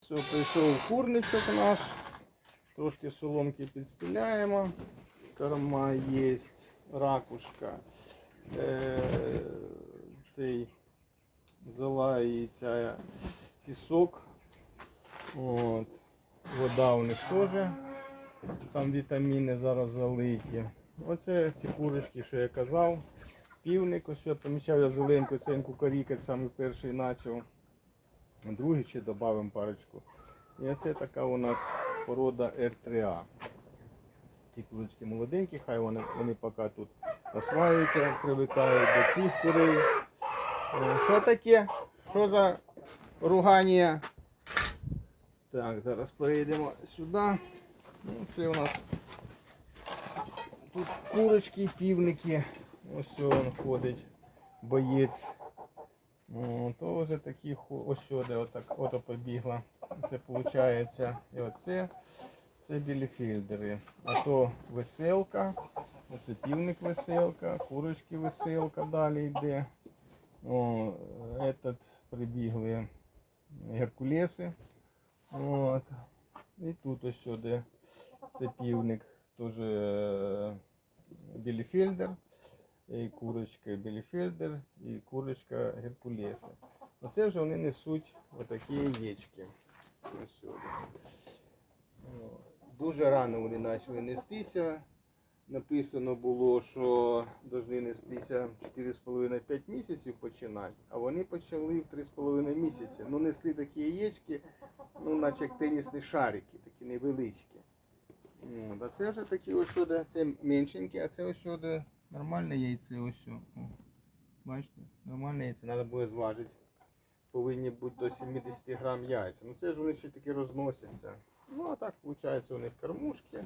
Все, прийшов курничок наш. Трошки соломки підстеляємо. Корма є, ракушка. Е, цей залається пісок. От. Вода у них теж. Там вітаміни зараз залиті. Оце ці курочки, що я казав. Півник, ось я помічав я зеленьку, це кукарікать саме перший почав. Другий ще додамо парочку. І оце така у нас порода R3A. Ті курочки молоденькі, хай вони, вони поки тут осваюються, привикають до цих курей. Е, Що таке? Що за ругання? Так, зараз перейдемо сюди. Ну, це у нас тут курочки, півники. Ось він ходить, боєць. То вже такі ось сюди, отак, ото побігла. Це виходить і оце. Це біліфільдери. А то веселка, оце півник веселка, курочки веселка далі йде. О, этот прибігли геркулеси. От. І тут ось сюди. Це півник, теж е, біліфельдер, і курочка біліфельдер, і курочка геркулеса. Оце вже вони несуть отакі яєчки. Дуже рано вони почали нестися. Написано було, що повинні нестися 4,5-5 місяців починати, а вони почали в 3,5 місяці. Ну, несли такі яєчки, ну, наче як тенісні шарики, такі невеличкі. А це вже такі ось сюди, це меншенькі, а це ось сюди нормальне яйце ось. О, Бачите, нормальне яйце, треба буде зважити. Повинні бути до 70 грам яйця. Ну це ж вони ще таки розносяться. Ну а так виходить у них кормушки.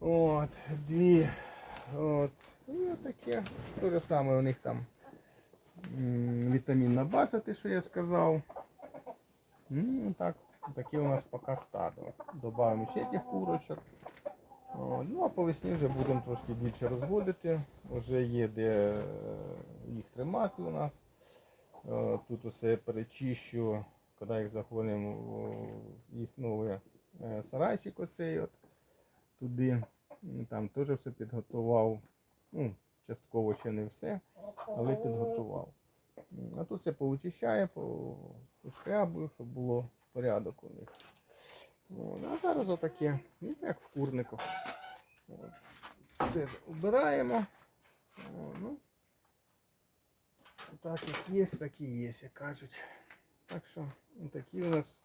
От, дві. От. І таке. Те саме у них там вітамінна база, те, що я сказав. Ну, так, таке у нас поки стадо. Добавимо ще тих курочок. Ну а по весні вже будемо трошки більше розводити. Вже є де е, їх тримати у нас. Е, Тут усе перечищу, коли їх заходимо в їх новий е, сарайчик оцей от туди. Там теж все підготував. Ну, частково ще не все, але підготував. А тут все повичищає, по- пошкрябую, щоб було порядок у них. От, А зараз отаке, ну, як в курнику. От. Це убираємо. О, ну, так як є, так і є, як кажуть. Так що такі у нас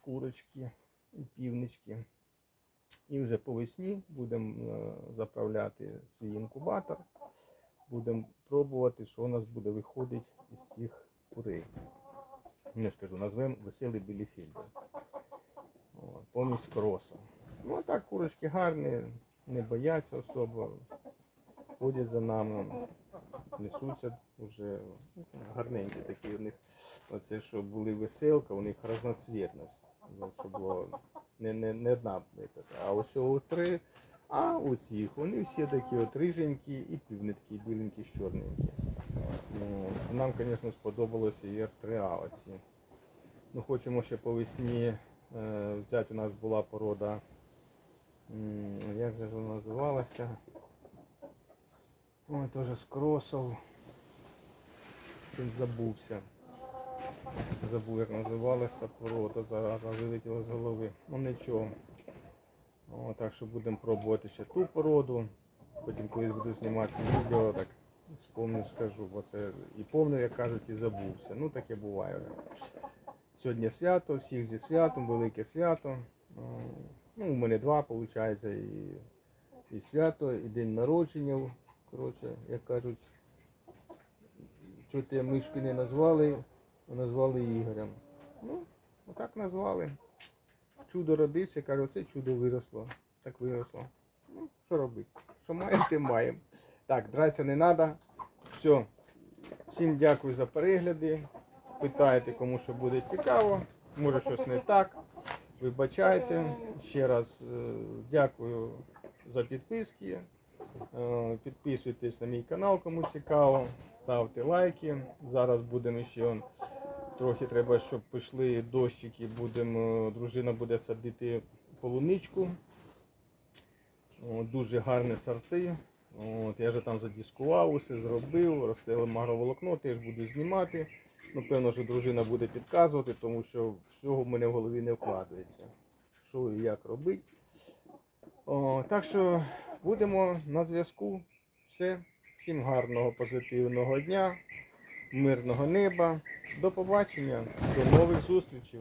курочки і півнички. І вже по весні будемо е, заправляти свій інкубатор. Будемо пробувати, що у нас буде виходити із цих курей. Не скажу, назвемо веселий біліфільдер. Повністю кросом. Ну а так курочки гарні, не бояться особо, ходять за нами, несуться вже гарненькі такі у них. Оце, що були веселка, у них разноцвітність. Ну, Щоб було не, не, не одна, а ось три. А у цих вони всі такі от риженькі і півнитки, біленькі, чорненькі. Ну, Нам, звісно, сподобалося і R3A. Ну, хочемо ще по весні взяти. У нас була порода, як же вона називалася? Ой, теж з кросов. Забувся. Забув, як називалася порода, зараз вилетіло з голови. Ну нічого. О, так що будемо пробувати ще ту породу. Потім колись буду знімати відео, так вспомню, скажу, бо це і повний, як кажуть, і забувся. Ну таке буває. Сьогодні свято, всіх зі святом, велике свято. Ну, у мене два, виходить, і, і свято, і день народження. Коротше, як кажуть, що ти мишки не назвали, а назвали Ігорем. Ну, отак назвали. Чудо родився, каже, оце чудо виросло. Так виросло. Ну, що робити? Що маємо, тим маємо. Так, драться не треба. Все. Всім дякую за перегляди. Питайте, кому що буде цікаво. Може щось не так. Вибачайте. Ще раз е, дякую за підписки. Е, Підписуйтесь на мій канал, кому цікаво. Ставте лайки. Зараз будемо ще Трохи треба, щоб пішли дощики, будемо, дружина буде садити полуничку. От, дуже гарні сорти. От, я вже там задіскував, усе зробив, розстелив магроволокно, теж буду знімати. Ну, певно, що дружина буде підказувати, тому що всього в мене в голові не вкладається. Що і як робити. О, так що будемо на зв'язку. Все. Всім гарного, позитивного дня, мирного неба. До побачення, до нових зустрічей.